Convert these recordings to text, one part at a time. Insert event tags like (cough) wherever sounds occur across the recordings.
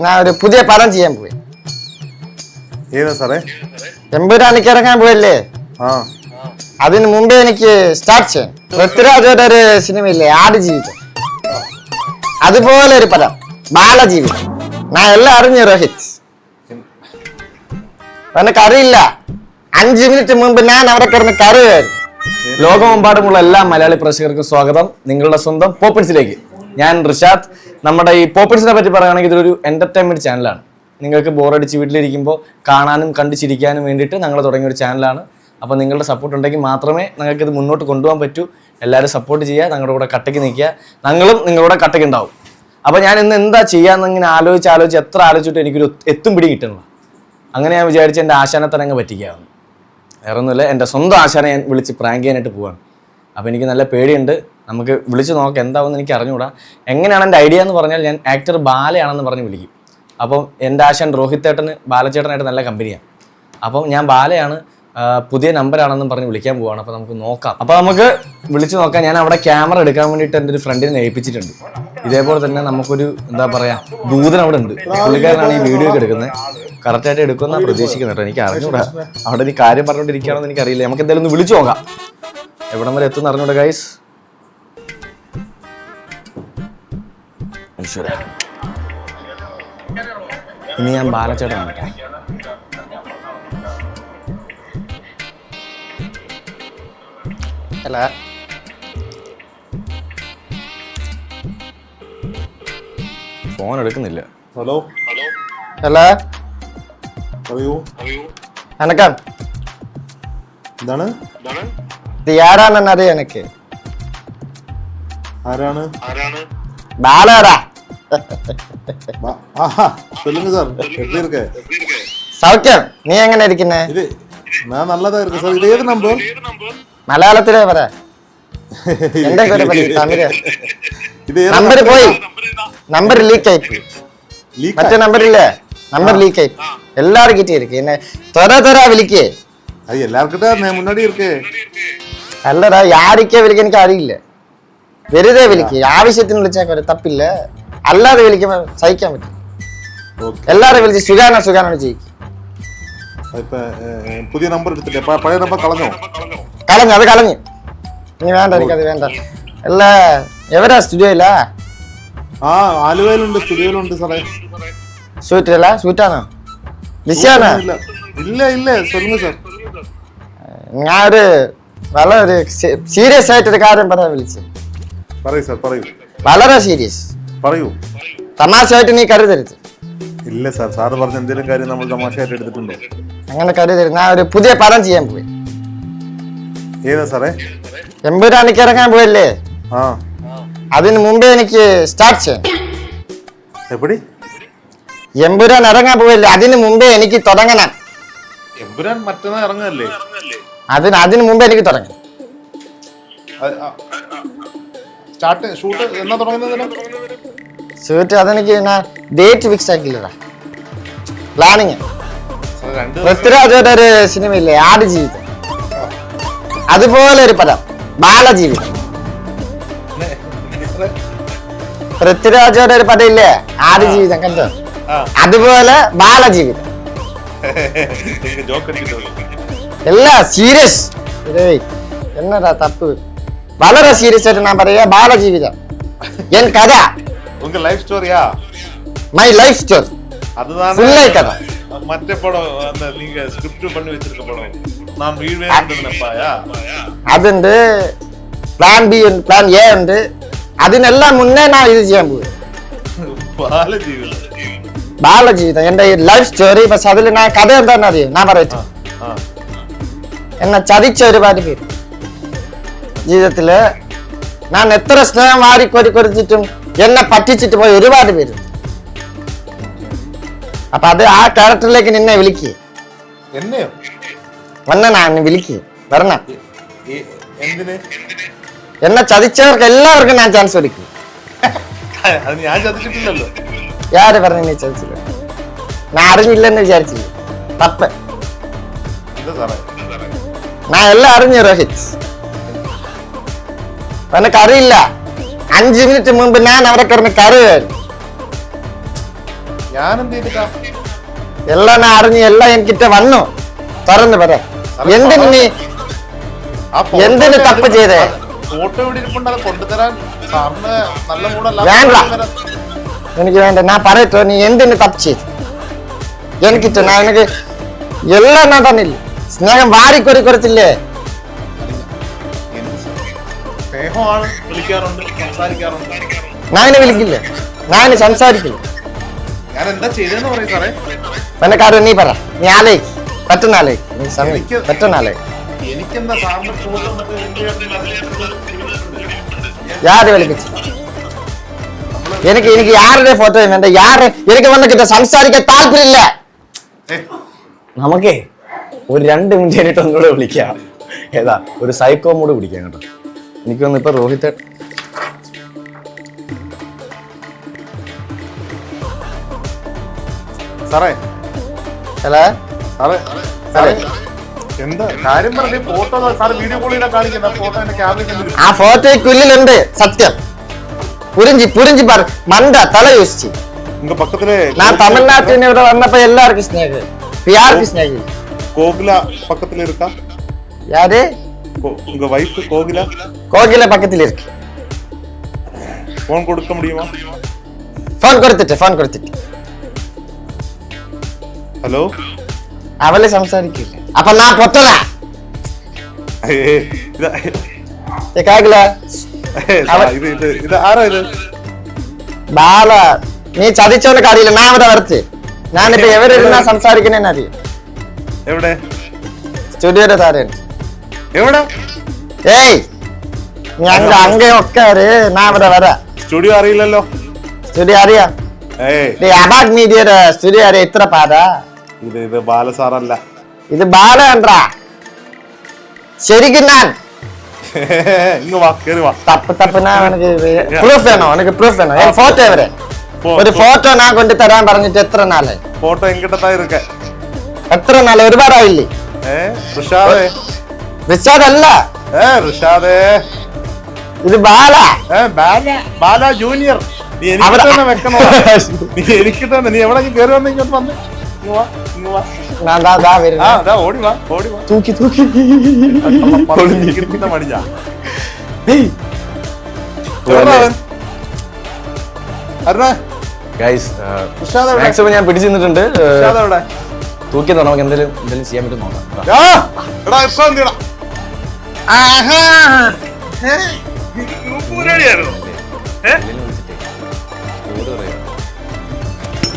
ഞാൻ ഒരു പുതിയ പടം ചെയ്യാൻ പോയി. ഏതാ സാറേ? എമ്പുരാനിക്ക് ഇറങ്ങാൻ പോയല്ലേ? ആ. അതിന് മുമ്പേ എനിക്ക് സ്റ്റാർട്ട് ചെയ്യാൻ. പൃഥ്വിരാജയുടെ ഒരു സിനിമയില്ലേ? ആടുജീവിതം അതുപോലെ ഒരു പടം. ബാലജീവിതം. ഞാൻ എല്ലാം അറിഞ്ഞു രോഹിത്. എനിക്ക് അറിയില്ല അഞ്ച് മിനിറ്റ് മുമ്പ് ഞാൻ അവിടെ കിടന്ന് കരയായിരുന്നു ലോകമെമ്പാടുമുള്ള എല്ലാ മലയാളി പ്രേക്ഷകർക്കും സ്വാഗതം. നിങ്ങളുടെ സ്വന്തം പോപ്പിൻസിലേക്ക്. ഞാൻ റിഷാദ്. നമ്മുടെ ഈ പോപ്പിൾസിനെ പറ്റി പറയുകയാണെങ്കിൽ ഇതൊരു എന്റർടൈൻമെന്റ് ചാനലാണ് നിങ്ങൾക്ക് ബോറടിച്ച് വീട്ടിലിരിക്കുമ്പോൾ കാണാനും കണ്ടു ചിരിക്കാനും വേണ്ടിയിട്ട് ഞങ്ങൾ തുടങ്ങിയ ഒരു ചാനലാണ് അപ്പോൾ നിങ്ങളുടെ സപ്പോർട്ട് ഉണ്ടെങ്കിൽ മാത്രമേ ഞങ്ങൾക്ക് ഇത് മുന്നോട്ട് കൊണ്ടുപോകാൻ പറ്റൂ. എല്ലാവരും സപ്പോർട്ട് ചെയ്യുക ഞങ്ങളുടെ കൂടെ കട്ടയ്ക്ക് നിൽക്കുക. ഞങ്ങളും നിങ്ങളുടെ കട്ടയ്ക്ക് ഉണ്ടാവും. അപ്പോൾ ഞാൻ ഇന്ന് എന്താ ചെയ്യാമെന്ന് ഇങ്ങനെ ആലോചിച്ച് ആലോചിച്ച് എത്ര ആലോചിച്ചിട്ട് എനിക്കൊരു എത്തും പിടി കിട്ടുന്നില്ല. അങ്ങനെ ഞാൻ വിചാരിച്ച് എന്റെ ആശാനെ തന്നെ അങ്ങ് പറ്റിക്കാവുന്നു വേറെ ഒന്നുമില്ല എന്റെ സ്വന്തം ആശാനെ ഞാൻ വിളിച്ച് പ്രാങ്ക് ചെയ്യാനായിട്ട് പോവാണ്. അപ്പോൾ എനിക്ക് നല്ല പേടിയുണ്ട്. നമുക്ക് വിളിച്ച് നോക്കാം എന്താവുമെന്ന് എനിക്ക് അറിഞ്ഞുകൂടാ. എങ്ങനെയാണ് എന്റെ ഐഡിയ എന്ന് പറഞ്ഞാൽ ഞാൻ ആക്ടർ ബാലയാണെന്ന് പറഞ്ഞ് വിളിക്കും. അപ്പം എന്റെ ആശാൻ രോഹിത് ഏട്ടന് ബാലചേട്ടനായിട്ട് നല്ല കമ്പനിയാണ് അപ്പം ഞാൻ ബാലയാണ് പുതിയ നമ്പറാണെന്നും പറഞ്ഞ് വിളിക്കാൻ പോവാണ്. അപ്പോൾ നമുക്ക് നോക്കാം. അപ്പോൾ നമുക്ക് വിളിച്ച് നോക്കാം. ഞാൻ അവിടെ ക്യാമറ എടുക്കാൻ വേണ്ടിയിട്ട് എന്റെ ഒരു ഫ്രണ്ടിനെ ഏൽപ്പിച്ചിട്ടുണ്ട്. ഇതേപോലെ തന്നെ നമുക്കൊരു എന്താ പറയുക ദൂതൻ അവിടെ ഉണ്ട്. പുള്ളിക്കാരനാണ് ഈ വീഡിയോ ഒക്കെ എടുക്കുന്നത്. കറക്റ്റായിട്ട് എടുക്കുന്ന പ്രതീക്ഷിക്കുന്നത് കേട്ടോ. എനിക്ക് അറിഞ്ഞൂടാ അവിടെ ഈ കാര്യം പറഞ്ഞുകൊണ്ടിരിക്കുകയാണെന്ന് എനിക്കറിയില്ല. നമുക്ക് എന്തായാലും ഒന്ന് വിളിച്ചു നോക്കാം. എവിടം വരെ എത്തുന്ന അറിഞ്ഞൂടാ ഗൈസ് ഈശ്വര ഇനി ഞാൻ ബാലച്ചേട്ടൻ വിളിക്കാം. അല്ല. ഫോൺ എടുക്കുന്നില്ല. ഹലോ. ഹലോ അറിയോ എനക്കാൻ എന്താണ്? ആരാണ് അറിയാം ആരാണ് ആരാണ്? ബാലാരാ சொல்லுங்க சார் எப்படி இருக்கு சௌக்கியம் മലയാളത്തിലേ പറ. (laughs) നമ്പർ പോയി. നമ്പർ ലീക്ക് ആയി. മറ്റേ നമ്പർ ഇല്ലേ? നമ്പർ ലീക്ക് ആയി. എല്ലാരും കിട്ടി എന്നെ തൊര തൊര വിളിക്കേ. അല്ലടാ യാരിക്കേ വിളിക്കാൻ എനിക്ക് അറിയില്ല. വെറുതെ വിളിക്കുക ആവശ്യത്തിന് വിളിച്ചാൽ തപ്പില്ലേ. അല്ലാതെ വിളിക്കുമ്പോൾ സഹിക്കാൻ പറ്റും എല്ലാവരും വിളിച്ച് സുഖാനോ സുഖാനോ ചെയ്യിക്കും പുതിയ നമ്പർ എടുത്തില്ലേ? പഴയ നമ്പർ കളഞ്ഞോ? കളഞ്ഞു അത് കളഞ്ഞു. നീ വേണ്ട എനിക്കത് വേണ്ട. അല്ല എവരാ സ്റ്റുഡിയോയില്ല ആ ആലുവയിലുണ്ട് സ്റ്റുഡിയോയിലുണ്ട് സാറേ. സൂറ്റല്ല സൂറ്റാണോ? ബിസിയാണോ ഇല്ല ഇല്ല സൊല്ലുങ്ങ സാർ. ഞാൻ വളരെ സീരിയസ് ആയിട്ടൊരു കാര്യം പറയാൻ വിളിച്ചു പറയൂ സാർ വളരെ സീരിയസ്. പറയൂ. തമാശയായിട്ട് നീ കരുതരുത് ഇല്ല സാർ സാറ് പറഞ്ഞ എന്തെങ്കിലും കാര്യം നമ്മൾ തമാശയായിട്ട് എടുത്തിട്ടുണ്ടോ? അങ്ങനെ കരുതരുത് ഞാൻ ഒരു പുതിയ പടം ചെയ്യാൻ പോയി. ഏതാ സാറേ? എമ്പുരാണിക്ക് ഇറങ്ങാൻ പോയല്ലേ? ആ. അതിന് മുമ്പേ എനിക്ക് സ്റ്റാർട്ട് ചെയ്യാം എപ്പടി? എമ്പുരാൻ ഇറങ്ങാൻ പോയല്ലേ? അതിന് മുമ്പേ എനിക്ക് തുടങ്ങണം. എമ്പുരാൻ മറ്റന്നാ ഇറങ്ങല്ലേ അതിന് അതിന് മുമ്പേ എനിക്ക് തുടങ്ങണം. സ്റ്റാർട്ട് ഷൂട്ട് എന്നാ തുടങ്ങുന്നതിന് ഷൂട്ട് അതെനിക്ക് ഞാൻ ഡേറ്റ് ഫിക്സ് ആക്കില്ലടാ പ്ലാനിങ് പൃഥ്വിരാജയുടെ ഒരു സിനിമയില്ലേ? ആടുജീവിതം അതുപോലെ ഒരു പദം ബാലജീവിതം. പൃഥ്വിരാജയുടെ ഒരു പദം ഇല്ലേ ആടുജീവിതം കണ്ടോ? അതുപോലെ ബാലജീവിതം. എല്ലാം സീരിയസ് എന്നടാ തപ്പ്? വളരെ സീരിയസ് ആയിട്ട് ഞാൻ പറയാ ബാലജീവിതം. എൻ കഥ. உங்க லைஃப் ஸ்டோரியா മൈ ലൈഫ് സ്റ്റോറി அதுதான் ഫുള്ളായി കഥ மற்ற படம் அந்த நீங்க ஸ்கிரிப்ட் பண்ணி வச்சிருக்க படம் நான் வீழ்வேன் நினைப்பாயா അതുണ്ട് പ്ലാൻ ബി ഉണ്ട് പ്ലാൻ എ ഉണ്ട് അതിനെല്ലാം മുന്നേ ഞാൻ ഇത് ചെയ്യാൻ പോകും ബാലജീവിതം ബാലജീവിതം എന്റെ ലൈഫ് സ്റ്റോറി പക്ഷെ അതിൽ ഞാൻ കഥ എന്താണെന്ന് അറിയോ ഞാൻ പറയട്ടെ ആ എന്നെ ചതിച്ച ഒരുപാട് പേര് ജീവിതത്തില് ഞാൻ എത്ര സ്നേഹം വാരി കൊരി കൊരിച്ചിട്ടും എന്നെ പറ്റിച്ചിട്ട് പോയ ഒരുപാട് പേര്. അപ്പൊ അത് ആ ക്യാരക്ടറിലേക്ക് നിന്നെ വിളിക്കുക എന്നെയോ? വന്ന ഞാൻ വിളിക്കുക വരണം. എന്നെ ചതിച്ചവർക്ക് എല്ലാവർക്കും ഞാൻ ചാൻസ് കൊടുക്കും (laughs) ഞാൻ ചതിച്ചിട്ടില്ലല്ലോ. യാര് പറഞ്ഞു നീ ചതിച്ചില്ല? ഞാൻ അറിഞ്ഞില്ലെന്ന് വിചാരിച്ചില്ല? തപ്പ്. ഞാൻ എല്ലാം അറിഞ്ഞു രോഹിത് എനിക്ക് അറിയില്ല അഞ്ച് മിനിറ്റ് മുമ്പ് ഞാൻ അവിടെ കിടന്ന് കരയായിരുന്നു ഞാൻ എന്ത് ചെയ്തിട്ടാ? എല്ലാം ഞാൻ അറിഞ്ഞ് എല്ലാം എനിക്കിട്ട് വന്നു. തുറന്ന് പറ. എന്തിന് നീ ആ photo എന്തിന് ഒക്കെ തപ്പ് അത് ചെയ്തേ? ഫോട്ടോ ഇവിടെ ഇരിപ്പുണ്ട് അത് കൊണ്ടുതരാൻ സാറിന് നല്ല മൂടല്ല. വേണ്ട. എനിക്ക് വേണ്ട ഞാൻ പറയട്ടോ നീ എന്തിന് തപ്പ് ചെയ്തു? എനിക്കിട്ട് ഞാൻ എനിക്ക് എല്ലാം ഞാൻ തന്നില്ല? സ്നേഹം വാരിക്കൊരി കൊടുത്തില്ലേ? സ്നേഹമാണ് വിളിക്കാറുണ്ട് സംസാരിക്കാറുണ്ട്. ഞാൻ വിളിക്കില്ല. ഞാൻ സംസാരിക്കില്ല. ഞാൻ എന്താ ചെയ്തെന്ന് പറയും സാറേ. പണക്കാരൻ നീ പറ. നീ ആലോചിക്ക് പറ്റുന്ന ആലോചിക്ക് നീ സമയം. പറ്റുന്ന ആലോചിക്ക് എനിക്കെന്താ സാറിന്റെ യാര് വിളിപ്പിച്ചു. എനിക്ക് എനിക്ക് യാരുടെ ഫോട്ടോ വേണ്ട. യാറ് എനിക്ക് വന്നിട്ട് സംസാരിക്കാൻ താല്പര്യമില്ല. നമുക്കേ ഒരു രണ്ട് മിനിറ്റ് കഴിഞ്ഞിട്ട് ഒന്നുകൂടെ വിളിക്കാം. ഏതാ ഒരു സൈക്കോ മൂഡ് പിടിക്കാം കേട്ടോ. എനിക്കൊന്ന് ഇപ്പൊ രോഹിത് സാറേ ഹലോ സാറേ സാറേ എന്താ കാര്യം പറഞ്ഞ ഫോട്ടോ സാറ് വീഡിയോ കോളിലാണ് കാണിക്കുന്ന ഫോട്ടോ എന്റെ ക്യാമറ ആ ഫോട്ടോയ്ക്കുള്ളിലുണ്ട് സത്യം പുരിഞ്ചി പുരിഞ്ചി പറ മണ്ട തല യോസിച്ച് உங்க பக்கத்துல நான் தமிழ்நாட்டில் ഇവിടെ വന്നപ്പോ എല്ലാവർക്കും സ്നേഹം ഇപ്പൊ யாருக்கு സ്നേഹം கோகில பக்கத்துல இருக்கா யாரு கோ- உங்க வைஃப் கோகிலா கோகில பக்கத்தில் இருக்கு போன் கொடுக்க முடியுமா ഫോൺ കൊടുത്തിട്ട് ഫോൺ കൊടുത്തിട്ട് ഹലോ അവള് സംസാരിക്കില്ല അപ്പൊ ഞാൻ പൊട്ടതാ ഇത് കേക്കില്ല അവ- ഇത് ഇത് ഇത് ആരാ ഇത് ബാല നീ ചതിച്ചോന്നൊക്കെ അറിയില്ല ഞാൻ അവിടെ വരച്ച് ഞാനിപ്പോ എവരിരുന്നാ സംസാരിക്കണേന്ന് അറിയും എവിടെ സ്റ്റുഡിയോയുടെ താരം എവിടെ? ഏയ് ഞങ്ങ അങ്ങയൊക്കെ ഞാൻ ഇവിടെ വരാം. സ്റ്റുഡിയോ അറിയില്ലല്ലോ. സ്റ്റുഡിയോ അറിയാം? അബാഗ് മീഡിയയുടെ സ്റ്റുഡിയോ അറിയാം. ഇത്ര പാടാ ഇത് ഇത് ബാലസാറല്ല ഇത് ബാലണ്ടാ ശരിക്കും ഞാൻ. (laughs) തപ്പ് എനിക്ക് പ്രൂഫ് വേണോ? എനിക്ക് പ്രൂഫ് വേണോ? ഫോട്ടോ എവരെ ഫോ- ഒരു ഫോട്ടോ ഞാൻ കൊണ്ട് തരാൻ പറഞ്ഞിട്ട് എത്ര നാളായി ഫോട്ടോ എങ്കിട്ടത്താ ഇരിക്ക. എത്ര നാളായി ഒരുപാടായില്ലേ? ഏ റിച്ചാർഡ് അല്ല ഏ ഇത് ബാല. ഏ ബാല ബാല ജൂനിയർ. നീ എനിക്ക് തന്നെ വെക്കണോ? നീ എനിക്ക് തന്നെ നീ എവിടെ കേറി വന്ന് ഇങ്ങോട്ട് വന്ന്. ഓടി വാ ഓടി വാ. തൂക്കി തൂക്കി. മാക്സിമം ഞാൻ. പിടിച്ചു നിന്നിട്ടുണ്ട്. തൂക്കി നമുക്ക് എന്തെങ്കിലും എന്തെങ്കിലും ചെയ്യാൻ പറ്റും നോക്കാം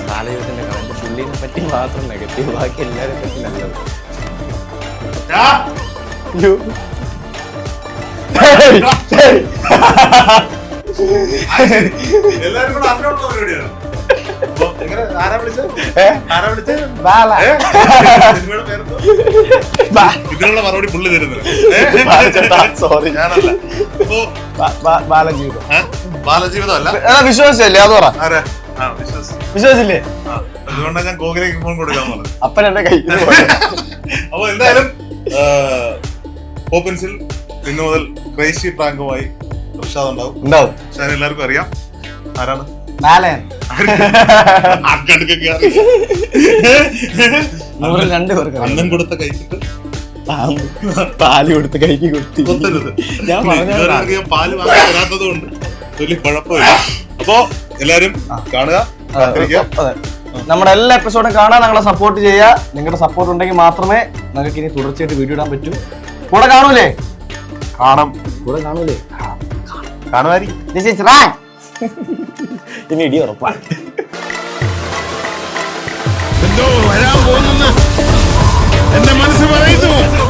ബാലയോധന്റെ കറണ്ട് പുള്ളിനെ പറ്റി മാത്രം നെഗറ്റീവ് ബാക്കി എല്ലാരെ പറ്റി നല്ലത് എല്ലാരും കൂടെ അറിഞ്ഞുള്ള പരിപാടിയാണ് ആരാ വിളിച്ചത്? ആരാ വിളിച്ചത്? ബാല? സിനിമയുടെ പേരെന്തോ? ഇതിനുള്ള മറുപടി പുള്ളി തരുന്നത്. സോറി. ഞാനല്ല. ബാലജീവിതം? ബാലജീവിതം അല്ല വിശ്വാസല്ലേ അത് പറ. വിശ്വാസില്ലേ അതുകൊണ്ടാണ് ഞാൻ ഗോകുലേക്ക് ഫോൺ കൊടുക്കാൻ പറഞ്ഞത്. അപ്പൻ എന്റെ കൈ അപ്പൊ എന്തായാലും ഓപ്പൻസിൽ ഇന്നു മുതൽ ക്രൈസി പ്രാങ്കുമായി പ്രസാദ് ഉണ്ടാവും. ഉണ്ടാവും. ഞാൻ എല്ലാവർക്കും അറിയാം. ആരാണ്? പേർക്ക് അന്നം കൊടുത്ത കഴിച്ചിട്ട് പാൽ കൊടുത്ത് കൈക്ക് കൊടുത്തി ഞാൻ പാൽ വാങ്ങാൻ തരാത്തത് കൊണ്ട് വലിയ കുഴപ്പമില്ല. അപ്പോ എല്ലാരും കാണുക നമ്മുടെ എല്ലാ എപ്പിസോഡും കാണാൻ ഞങ്ങളെ സപ്പോർട്ട് ചെയ്യുക. നിങ്ങളുടെ സപ്പോർട്ട് ഉണ്ടെങ്കിൽ മാത്രമേ നിങ്ങൾക്ക് ഇനി തുടർച്ചയായിട്ട് വീഡിയോ ഇടാൻ പറ്റൂ. കൂടെ കാണൂലേ? കാണാം. കൂടെ കാണൂലേ? കാണുമായിരിക്കും. (laughs) ഇനി ഇടി ഉറപ്പാണ്. എന്തോ വരാൻ പോകുന്നെന്ന് എന്റെ മനസ്സ് പറയുന്നു.